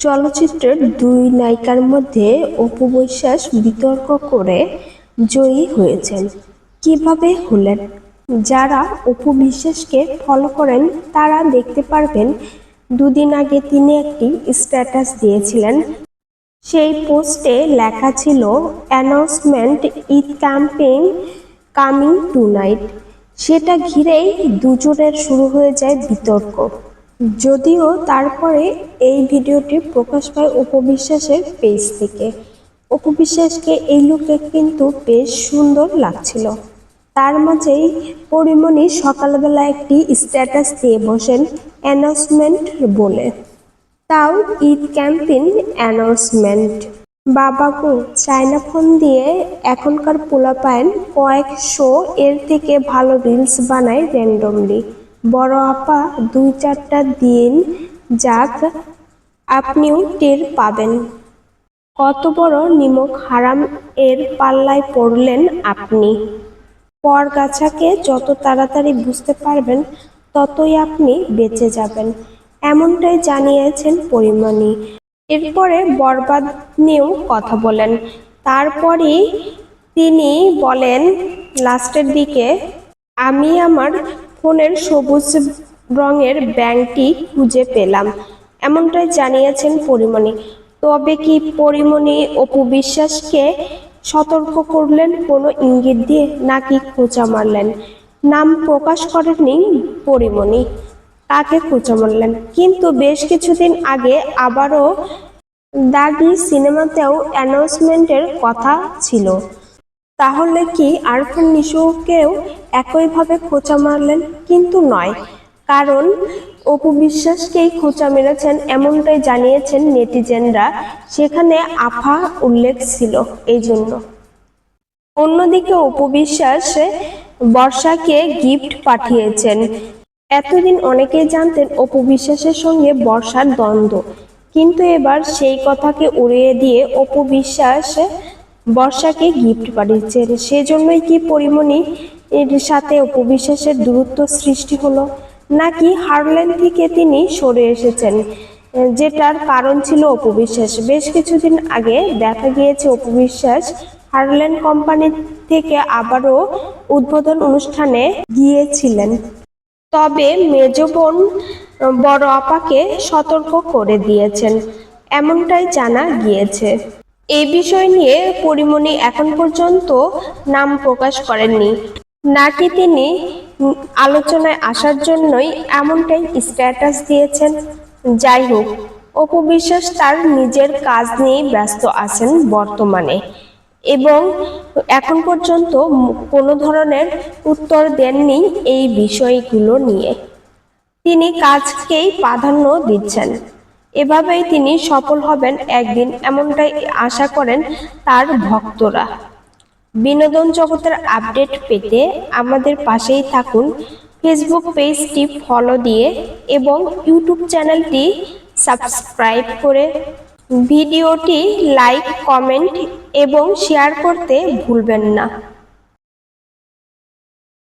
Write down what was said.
চলচ্চিত্রের দুই নায়িকার মধ্যে অপু বিশ্বাস বিতর্ক করে জয়ী হয়েছেন। কীভাবে হলেন? যারা অপু বিশ্বাসকে ফলো করেন, তারা দেখতে পারবেন, দুদিন আগে তিনি একটি স্ট্যাটাস দিয়েছিলেন। সেই পোস্টে লেখা ছিল announcement Eid campaign coming tonight সেটা ঘিরেই দুজনের শুরু হয়ে যায় বিতর্ক। যদিও তারপরে এই ভিডিওটি প্রকাশ পায় উপবিশ্বাসের পেজ থেকে। উপবিশ্বাসকে এই লুকে কিন্তু বেশ সুন্দর লাগছিল। তার মাঝেই পরিমণি সকালবেলা একটি স্ট্যাটাস দিয়ে বসেন অ্যানাউন্সমেন্ট বলে। তাও ঈদ ক্যাম্পেইন অ্যানাউন্সমেন্ট। বাবা গো চায়না ফোন দিয়ে এখনকার পোলাপাইন কয়েকশো এর থেকে ভালো রিলস বানায় র্যান্ডমলি। বড় আপা, দুই চারটা দিন যাক, আপনিও টের পাবেন। কত বড় নিমক হারাম এর পাল্লায় পড়লেন আপনি। পরগাছাকে যত তাড়াতাড়ি বুঝতে পারবেন, ততই আপনি বেঁচে যাবেন, এমনটাই জানিয়েছেন পরিমণি। এরপরে বরবাদ নিয়েও কথা বলেন। তারপরই তিনি বলেন, লাস্টের দিকে আমি আমার ফোনের সবুজ রঙের ব্যাংকটি খুঁজে পেলাম। এমনটাই জানিয়েছেন পরিমণি। তবে কি পরিমণি অপু বিশ্বাসকে সতর্ক করলেন কোনো ইঙ্গিত দিয়ে, নাকি খোঁচা মারলেন? নাম প্রকাশ করেননি পরিমণি। তাকে খোঁচা মারলেন? কিন্তু বেশ কিছুদিন আগে আবারও দাগি সিনেমাতেও অ্যানাউন্সমেন্টের কথা ছিল। তাহলে কি আরফান নিশুকেও একইভাবে খোঁচা মারলেন? কিন্তু নয়। কারণ অপু বিশ্বাসকেই খোঁচা মেরেছেন এমনটাই জানিয়েছেন নেটিজেনরা। সেখানে আফা উল্লেখ ছিল এই জন্য। অন্যদিকে অপু বিশ্বাস বর্ষাকে গিফট পাঠিয়েছেন। এতদিন অনেকেই জানতেন অপু বিশ্বাসের সঙ্গে বর্ষার দ্বন্দ্ব। কিন্তু এবার সেই কথাকে উড়িয়ে দিয়ে অপু বিশ্বাস বর্ষাকে গিফট পাঠিয়েছেন সেজন্যই কি পরিমণি এর সাথে উপবিশ্বাসের দূরত্ব সৃষ্টি হলো? নাকি হারল্যান্ড থেকে তিনি সরে এসেছেন? যেটার কারণ ছিল অপবিশ্বাস বেশ কিছুদিন আগে দেখা গিয়েছে অপবিশ্বাস হারল্যান্ড কোম্পানি থেকে আবারও উদ্বোধন অনুষ্ঠানে গিয়েছিলেন। তবে মেজ বোন বড় আপাকে সতর্ক করে দিয়েছেন, এমনটাই জানা গিয়েছে। এই বিষয় নিয়ে পরিমণি এখন পর্যন্ত নাম প্রকাশ করেননি। নাকি তিনি আলোচনায় আসার জন্যই এমনটাই স্ট্যাটাস দিয়েছেন? যাই হোক, অপু বিশ্বাস তার নিজের কাজ নিয়ে ব্যস্ত আছেন বর্তমানে এবং এখন পর্যন্ত কোনো ধরনের উত্তর দেননি এই বিষয়গুলো নিয়ে। তিনি কাজকেই প্রাধান্য দিচ্ছেন। এভাবেই তিনি সফল হবেন একদিন, এমনটাই আশা করেন তার ভক্তরা। বিনোদন জগতের আপডেট পেতে আমাদের পাশেই থাকুন। ফেসবুক পেজটি ফলো দিয়ে এবং ইউটিউব চ্যানেলটি সাবস্ক্রাইব করে ভিডিওটি লাইক, কমেন্ট এবং শেয়ার করতে ভুলবেন না।